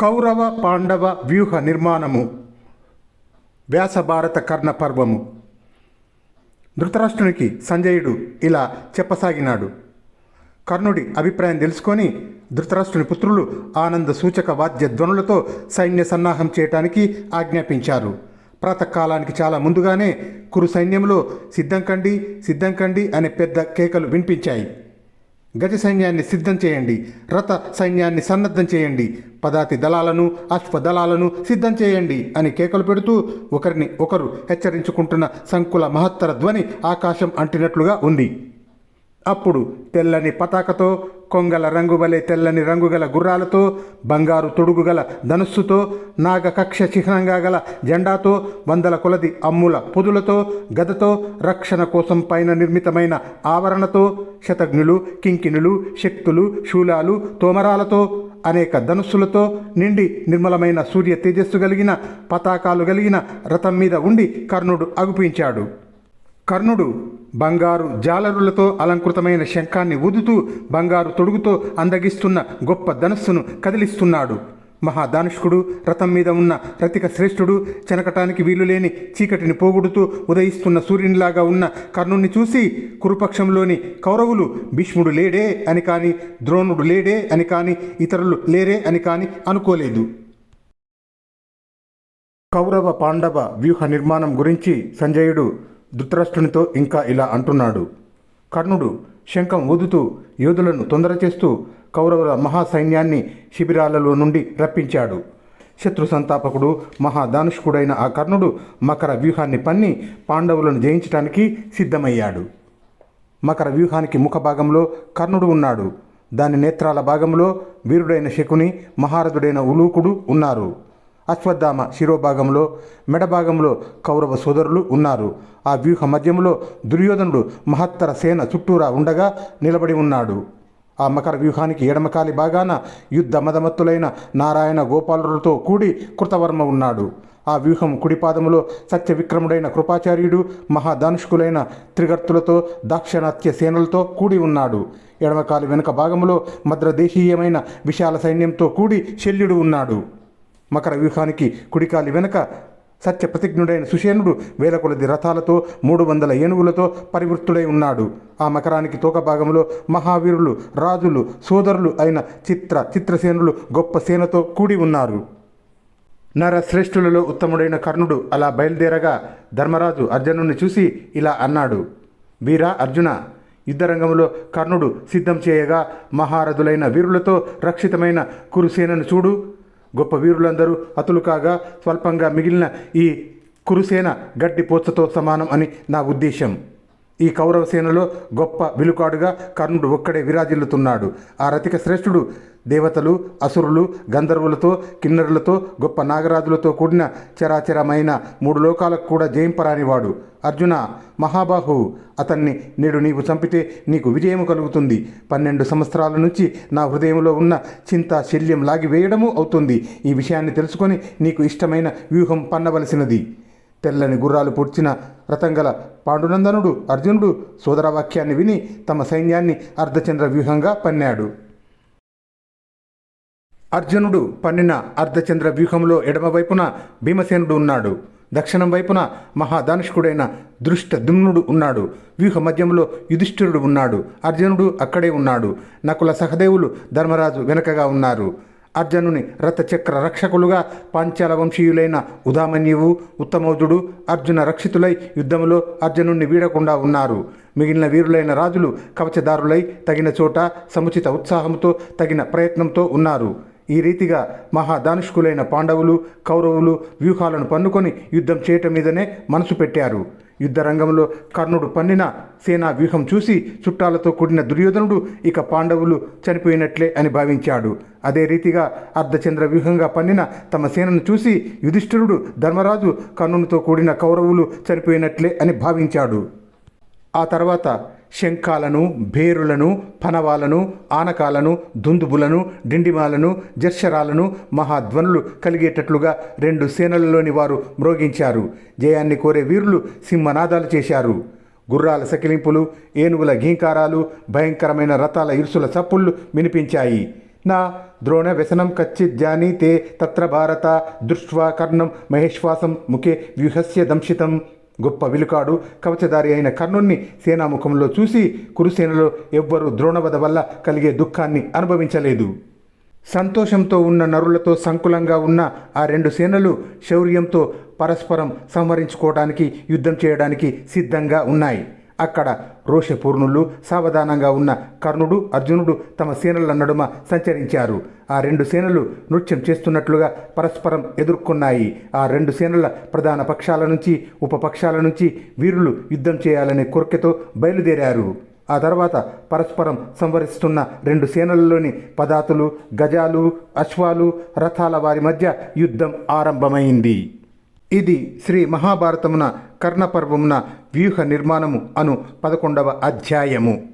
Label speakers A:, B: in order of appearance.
A: కౌరవ పాండవ వ్యూహ నిర్మాణము. వ్యాస భారత కర్ణ పర్వము. ధృతరాష్ట్రునికి సంజయుడు ఇలా చెప్పసాగినాడు. కర్ణుడి అభిప్రాయం తెలుసుకొని ధృతరాష్ట్రుని పుత్రులు ఆనంద సూచక వాద్య ధ్వనులతో సైన్య సన్నాహం చేయటానికి ఆజ్ఞాపించారు. ప్రాతకాలానికి చాలా ముందుగానే కురు సైన్యంలో సిద్ధం కండి సిద్ధం కండి అనే పెద్ద కేకలు వినిపించాయి. గజ సైన్యాన్ని సిద్ధం చేయండి రథ సైన్యాన్ని సన్నద్ధం చేయండి పదాతి దళాలను అశ్వదళాలను సిద్ధం చేయండి అని కేకలు పెడుతూ ఒకరిని ఒకరు హెచ్చరించుకుంటున్న సంకుల మహత్తర ధ్వని ఆకాశం అంటినట్లుగా ఉంది. అప్పుడు తెల్లని పతాకతో కొంగల రంగువలే తెల్లని రంగుగల గుర్రాలతో బంగారు తొడుగు గల ధనుస్సుతో నాగ కక్ష చిహ్నంగా గల జెండాతో వందల కొలది అమ్ముల పొదులతో గదతో రక్షణ కోసం పైన నిర్మితమైన ఆవరణతో శతఘ్నులు కింకిణులు శక్తులు శూలాలు తోమరాలతో అనేక ధనుస్సులతో నిండి నిర్మలమైన సూర్య తేజస్సు కలిగిన పతాకాలు కలిగిన రథం మీద ఉండి కర్ణుడు అగుపించాడు. కర్ణుడు బంగారు జాలరులతో అలంకృతమైన శంఖాన్ని ఊదుతూ బంగారు తొడుగుతో అందగిస్తున్న గొప్ప ధనస్సును కదిలిస్తున్నాడు. మహాదానుష్కుడు రథం మీద ఉన్న రతిక శ్రేష్ఠుడు చెనకటానికి వీలులేని చీకటిని పోగొడుతూ ఉదయిస్తున్న సూర్యునిలాగా ఉన్న కర్ణుణ్ణి చూసి కురుపక్షంలోని కౌరవులు భీష్ముడు లేడే అని కాని ద్రోణుడు లేడే అని కాని ఇతరులు లేరే అని కాని అనుకోలేదు. కౌరవ పాండవ వ్యూహ నిర్మాణం గురించి సంజయుడు ధృతరాష్ట్రునితో ఇంకా ఇలా అంటున్నాడు. కర్ణుడు శంఖం ఊదుతూ యోధులను తొందర చేస్తూ కౌరవుల మహాసైన్యాన్ని శిబిరాలలో నుండి రప్పించాడు. శత్రు సంతాపకుడు మహాదానుష్కుడైన ఆ కర్ణుడు మకర వ్యూహాన్ని పన్ని పాండవులను జయించటానికి సిద్ధమయ్యాడు. మకర వ్యూహానికి ముఖ భాగంలో కర్ణుడు ఉన్నాడు. దాని నేత్రాల భాగంలో వీరుడైన శకుని మహారథుడైన ఉలూకుడు ఉన్నారు. అశ్వత్థామ శిరోభాగంలో మెడభాగంలో కౌరవ సోదరులు ఉన్నారు. ఆ వ్యూహ మధ్యంలో దుర్యోధనుడు మహత్తర సేన చుట్టూరా ఉండగా నిలబడి ఉన్నాడు. ఆ మకర వ్యూహానికి ఎడమకాలి భాగాన యుద్ధ మదమత్తులైన నారాయణ గోపాలులతో కూడి కృతవర్మ ఉన్నాడు. ఆ వ్యూహం కుడిపాదములో సత్యవిక్రముడైన కృపాచార్యుడు మహాదానుష్కులైన త్రిగర్తులతో దాక్షణాత్య సేనలతో కూడి ఉన్నాడు. ఎడమకాలి వెనుక భాగంలో మద్రదేశీయమైన విశాల సైన్యంతో కూడి శల్యుడు ఉన్నాడు. మకర వ్యూహానికి కుడికాలి వెనుక సత్య ప్రతిజ్ఞుడైన సుషేనుడు వేల కొలది రథాలతో మూడు వందల ఏనుగులతో పరివృత్తుడై ఉన్నాడు. ఆ మకరానికి తోక భాగంలో మహావీరులు రాజులు సోదరులు అయిన చిత్ర చిత్రసేనులు గొప్ప సేనతో కూడి ఉన్నారు. నరశ్రేష్ఠులలో ఉత్తముడైన కర్ణుడు అలా బయలుదేరగా ధర్మరాజు అర్జునుడిని చూసి ఇలా అన్నాడు వీరా అర్జున యుద్ధరంగంలో కర్ణుడు సిద్ధం చేయగా మహారథులైన వీరులతో రక్షితమైన కురుసేనను చూడు. గొప్ప వీరులందరూ అతులు కాగా స్వల్పంగా మిగిలిన ఈ కురుసేన గడ్డి పోచతో సమానం అని నా ఉద్దేశం ఈ కౌరవ సేనలో గొప్ప విలుకాడుగా కర్ణుడు ఒక్కడే విరాజిల్లుతున్నాడు. ఆ రతిక శ్రేష్ఠుడు దేవతలు అసురులు గంధర్వులతో కిన్నరులతో గొప్ప నాగరాజులతో కూడిన చరాచరమైన మూడు లోకాలకు కూడా జయింపరానివాడు. అర్జున మహాబాహు అతన్ని నేడు నీవు చంపితే నీకు విజయం కలుగుతుంది. పన్నెండు సంవత్సరాల నుంచి నా హృదయంలో ఉన్న చింత శల్యం లాగివేయడము అవుతుంది. ఈ విషయాన్ని తెలుసుకొని నీకు ఇష్టమైన వ్యూహం పన్నవలసినది. తెల్లని గుర్రాలు పొడ్చిన రతంగల పాండునందనుడు అర్జునుడు సోదరవాక్యాన్ని విని తమ సైన్యాన్ని అర్ధచంద్ర వ్యూహంగా పన్నాడు. అర్జునుడు పన్నిన అర్ధచంద్ర వ్యూహంలో ఎడమవైపున భీమసేనుడు ఉన్నాడు. దక్షిణం వైపున మహాదానుష్కుడైన దృష్టదుమ్నుడు ఉన్నాడు. వ్యూహ మధ్యంలో యుధిష్ఠిరుడు ఉన్నాడు. అర్జునుడు అక్కడే ఉన్నాడు. నకుల సహదేవులు ధర్మరాజు వెనకగా ఉన్నారు. అర్జునుని రథచక్ర రక్షకులుగా పాంచాల వంశీయులైన ఉదామన్యువు ఉత్తమోజుడు అర్జున రక్షితులై యుద్ధంలో అర్జునుణ్ణి వీడకుండా ఉన్నారు. మిగిలిన వీరులైన రాజులు కవచదారులై తగిన చోట సముచిత ఉత్సాహంతో తగిన ప్రయత్నంతో ఉన్నారు. ఈ రీతిగా మహాదానుష్కులైన పాండవులు కౌరవులు వ్యూహాలను పన్నుకొని యుద్ధం చేయటం మీదనే మనసు పెట్టారు. యుద్ధరంగంలో కర్ణుడు పన్నిన సేనా వ్యూహం చూసి చుట్టాలతో కూడిన దుర్యోధనుడు ఇక పాండవులు చనిపోయినట్లే అని భావించాడు. అదే రీతిగా అర్ధచంద్ర వ్యూహంగా పన్నిన తమ సేనను చూసి యుధిష్ఠిరుడు ధర్మరాజు కర్ణునితో కూడిన కౌరవులు చనిపోయినట్లే అని భావించాడు. ఆ తర్వాత శంఖాలను భేరులను పనవాలను ఆనకాలను దుందుబులను డిండిమాలను జర్షరాలను మహాధ్వనులు కలిగేటట్లుగా రెండు సేనలలోని వారు మ్రోగించారు. జయాన్ని కోరే వీరులు సింహనాదాలు చేశారు. గుర్రాల సకిలింపులు ఏనుగుల ఘీంకారాలు భయంకరమైన రథాల ఇరుసుల చప్పుళ్ళు వినిపించాయి. నా ద్రోణ వ్యసనం కచ్చిత్ జానీతే తత్ర భారత దృష్ట్వా కర్ణం మహేశ్వాసం ముఖే వ్యూహస్య దంశితం. గొప్ప విలుకాడు కవచధారి అయిన కర్ణుణ్ణి సేనాముఖంలో చూసి కురుసేనలో ఎవ్వరూ ద్రోణవధ వల్ల కలిగే దుఃఖాన్ని అనుభవించలేదు. సంతోషంతో ఉన్న నరులతో సంకులంగా ఉన్న ఆ రెండు సేనలు శౌర్యంతో పరస్పరం సంహరించుకోవడానికి యుద్ధం చేయడానికి సిద్ధంగా ఉన్నాయి. అక్కడ రోషపూర్ణులు సావధానంగా ఉన్న కర్ణుడు అర్జునుడు తమ సేనల నడుమ సంచరించారు. ఆ రెండు సేనలు నృత్యం చేస్తున్నట్లుగా పరస్పరం ఎదుర్కొన్నాయి. ఆ రెండు సేనల ప్రధాన పక్షాల నుంచి ఉపపక్షాల నుంచి వీరులు యుద్ధం చేయాలనే కోరికతో బయలుదేరారు. ఆ తర్వాత పరస్పరం సంవరిస్తున్న రెండు సేనలలోని పదాతులు గజాలు అశ్వాలు రథాల వారి మధ్య యుద్ధం ఆరంభమైంది. ఇది శ్రీ మహాభారతమున కర్ణపర్వమున వ్యూహ నిర్మాణము అను పదకొండవ అధ్యాయము.